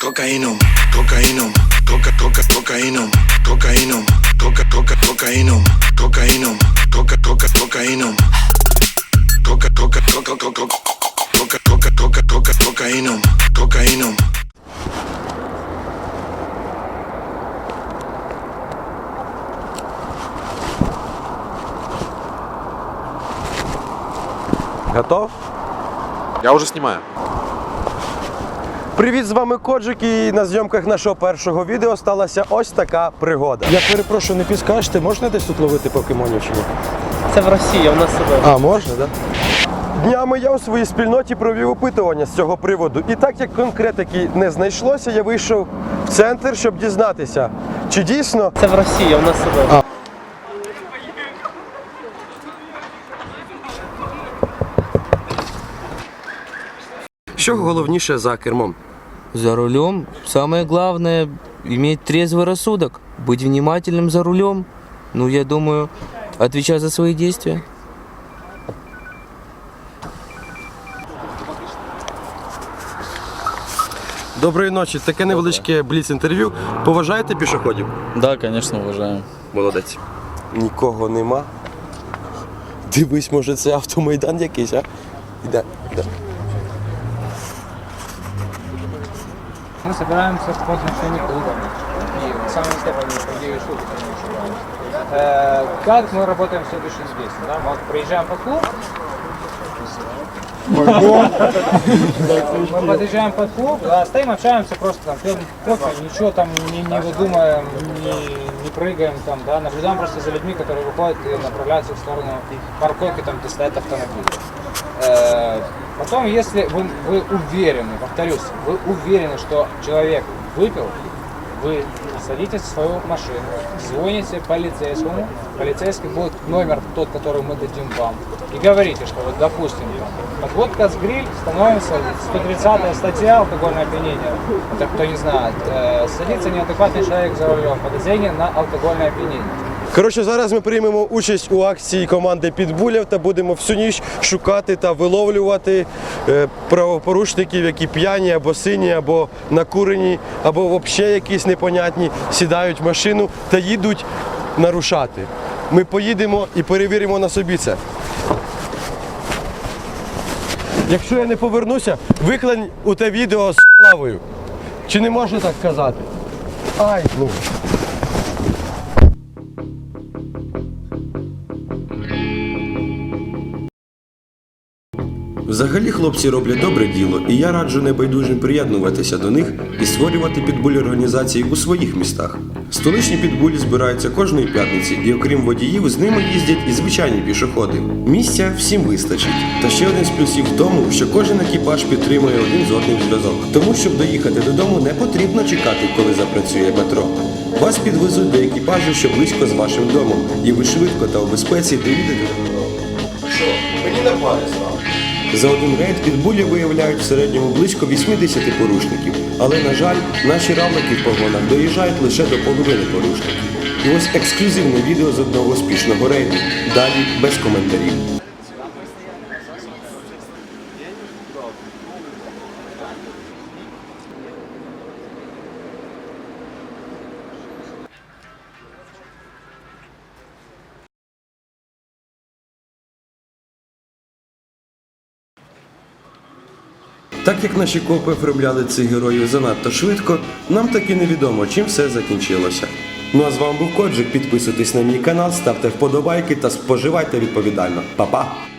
Cocainum, cocainum, coca, coca, cocainum, cocainum, coca, coca, cocainum, cocainum, coca, coca, cocainum, coca, coca, coca, coca, coca, coca, coca, coca, cocainum, cocainum. Готов? Я уже снимаю. Привіт, з вами Коджик і на зйомках нашого першого відео сталася ось така пригода. Я перепрошую, не підскажете, можна десь тут ловити покемонів чи ні? Це в Росії, а в нас себе. А, можна, так? Да? Днями я у своїй спільноті провів опитування з цього приводу. І так як конкретики не знайшлося, я вийшов в центр, щоб дізнатися, чи дійсно Це в Росії, а в нас себе. що головніше за кермом. За рулем самое главное иметь трезвый рассудок, быть внимательным за рулем. Ну, я думаю, отвечать за свои действия. Доброї ночі. Таке невеличке бліц-інтерв'ю. Поважаєте пішоходів? Да, конечно, уважаем. Молодець. Нікого нема. Дивись, може це автомайдан якийсь, а? Іде, іде. Мы собираемся по отношению клуба. И сами Степан Сергеевич Шутов, э, Как мы работаем в следующем здесь? Да? Мы приезжаем под клуб. Мы подъезжаем под клуб, да, стоим, общаемся, просто там пьем кофе, ничего там не, не выдумаем, не, не прыгаем там, да, наблюдаем просто за людьми, которые выходят и направляются в сторону парковки, там, где стоят автомобили. Потом, если вы, вы уверены, повторюсь, вы уверены, что человек выпил, вы садитесь в свою машину, звоните полицейскому, полицейский будет номер тот, который мы дадим вам, и говорите, что вот, допустим, подводка с гриль становится 130 статья алкогольное опьянение. Это кто не знает. Э, садится неадекватный человек за рулем, подозрение на алкогольное опьянение. Коротше, зараз ми приймемо участь у акції команди Підбулів та будемо всю ніч шукати та виловлювати е, правопорушників, які п'яні або сині, або накурені, або взагалі якісь непонятні, сідають в машину та їдуть нарушати. Ми поїдемо і перевіримо на собі це. Якщо я не повернуся, виклань у те відео з лавою. Чи не можна так казати? Ай, ну. Взагалі хлопці роблять добре діло, і я раджу небайдужим приєднуватися до них і створювати підбулі організації у своїх містах. Столичні підбулі збираються кожної п'ятниці, і окрім водіїв, з ними їздять і звичайні пішоходи. Місця всім вистачить. Та ще один з плюсів в тому, що кожен екіпаж підтримує один з одним зв'язок. Тому, щоб доїхати додому, не потрібно чекати, коли запрацює метро. Вас підвезуть до екіпажу, що близько з вашим домом, і ви швидко та у безпеці доїдете. Що? Мені нормально стало. За один рейд підбулі виявляють в середньому близько 80 порушників. Але, на жаль, наші равлики в погонах доїжджають лише до половини порушників. І ось ексклюзивне відео з одного успішного рейду. Далі без коментарів. Так як наші копи оформляли цих героїв занадто швидко, нам таки невідомо, чим все закінчилося. Ну а з вами був Коджик. Підписуйтесь на мій канал, ставте вподобайки та споживайте відповідально. Па-па!